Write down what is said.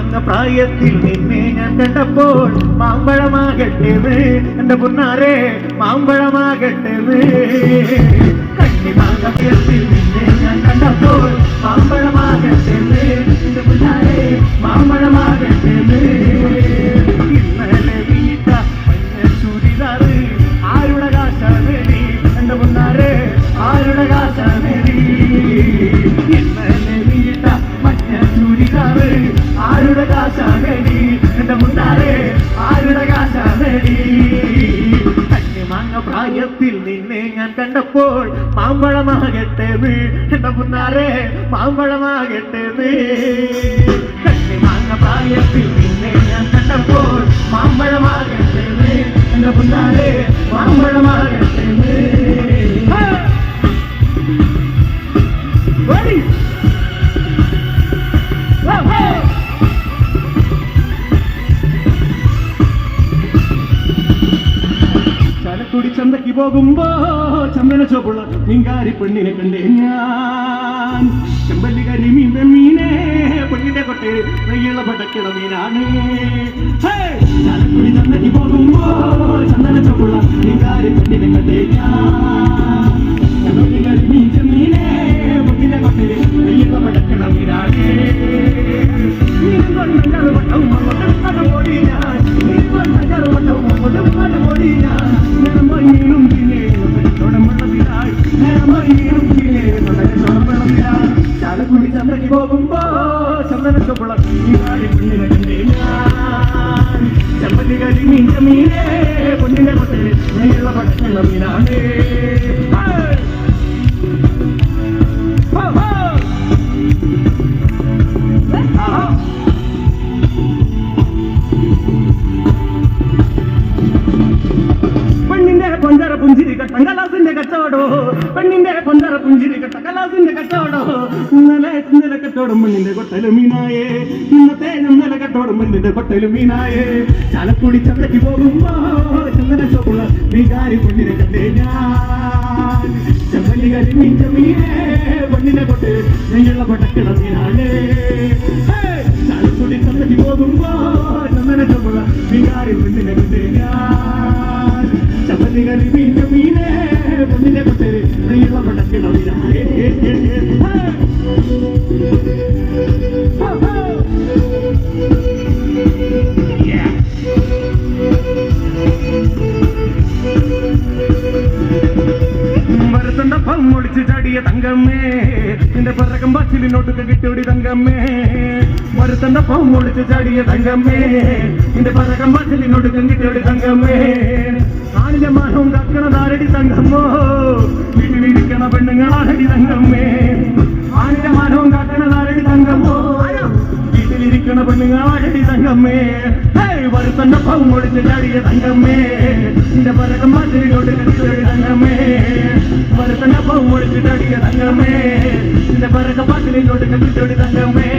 മാങ്ങ പ്രായത്തിൽ നിന്നെ ഞാൻ കണ്ടപ്പോൾ മാമ്പഴമാകട്ടേന്ന് എന്റെ പുന്നാരെ മാമ്പഴമാകട്ടേന്ന് കണ്ണി മാങ്ങ പ്രായത്തിൽ നിന്നെ ഞാൻ കണ്ടപ്പോൾ മാമ്പഴമാകട്ടേന്ന് പ്രായത്തിൽ നിന്നെ ഞാൻ കണ്ടപ്പോൾ മാമ്പഴമാകട്ടേന്ന് എന്റെ മുന്നാരെ മാമ്പഴമാകട്ടേന്ന് കണ്ണിമാങ്ങ പ്രായത്തിൽ ചന്തയ്ക്ക് പോകുമ്പോ ചന്ദന ചോപ്പുള്ള നിങ്കാരി പെണ്ണിനെ കണ്ടേ ഞാൻ ചെമ്പല്ലി കരിമീൻ മീനെ പെണ്ണിന്റെ കൊട്ടയിൽ നെയ്യുള്ള പടക്കിട മീനാണ്! ചാലക്കുടി ചന്തയ്ക്ക് പോകുമ്പോ ചന്ദ്രക്ക് പോകുമ്പോ ചന്ദന ഞാൻ ചെമ്പത്തി കരി മീൻ മീനെ പൊന്നിന്റെ കൊട്ടേ നെയ്യുള്ള പടക്കുള്ള മീനാണ് ഹോ, ഹോ! പെണ്ണിന്റെ കൊഞ്ചര പുഞ്ചിരി കട്ടങ്കലാസിന്റെ കച്ചവടോ പെണ്ണിന്റെ കൊഞ്ചറ പുഞ്ചിരി കട്ടങ്കലാസിന്റെ കച്ചവടോ ഇന്നലെ ഇന്നലെ കച്ചവടം പെണ്ണിന്റെ കൊട്ടലും മീനായേ. ഇന്നത്തെ ഇന്നലെ കച്ചവടം പെണ്ണിന്റെ കൊട്ടലും മീനായേ. ചാലക്കുടി ചന്തയ്ക്ക് പോകുമ്പോ ചന്ദന ചോപ്പുള്ള വികാരി പെണ്ണിനെ കണ്ടേ ഞാൻ. ചെമ്പല്ലി കരി മീൻ മീനേ പെണ്ണിന്റെ കൊട്ട് നെയ്യുള്ള കൊട്ടക്കിട മീനാണേ ഹേ! ചാലക്കുടി ചന്തയ്ക്ക് പോകുമ്പോ ചന്ദന ചോപ്പുള്ള വികാരി പെണ്ണിനെ കണ്ടേ ഞാൻ. ചപ്പത്തി കറി മീൻ പമ്മൊളിച്ച് ചാടിയ തങ്കമ്മേ നിന്റെ പിറകം ബസ്സിലിനോട്ടൊക്കെ കിട്ടിയോടി തങ്കമ്മേ. മരത്തണ്ട പമ്മൊളിച്ച് ചാടിയ തങ്കമ്മേ നിന്റെ പിറകം ബസ്സിലിനോട്ടൊക്കെ കിട്ടിയോടി തങ്കമ്മേ. ആണിന്റെ മാനവും കക്കണതാരടി തങ്കമ്മോ. പെണ്ണുങ്ങളാരടി തങ്കമ്മേ ഹേയ് വരുത്തണ്ട പമ്മൊളിച്ച് ചാടിയ തങ്കമ്മേ നിന്റെ പിറകം ബസ്സിലിനോട്ട് കിട്ടിയോടി തങ്കമ്മേ വരുത്തണ്ട പമ്മൊളിച്ച് ചാടിയ തങ്കമ്മേ നിന്റെ പിറകം ബസ്സിലിനോട്ട് കിട്ടിയോടി തങ്കമ്മേ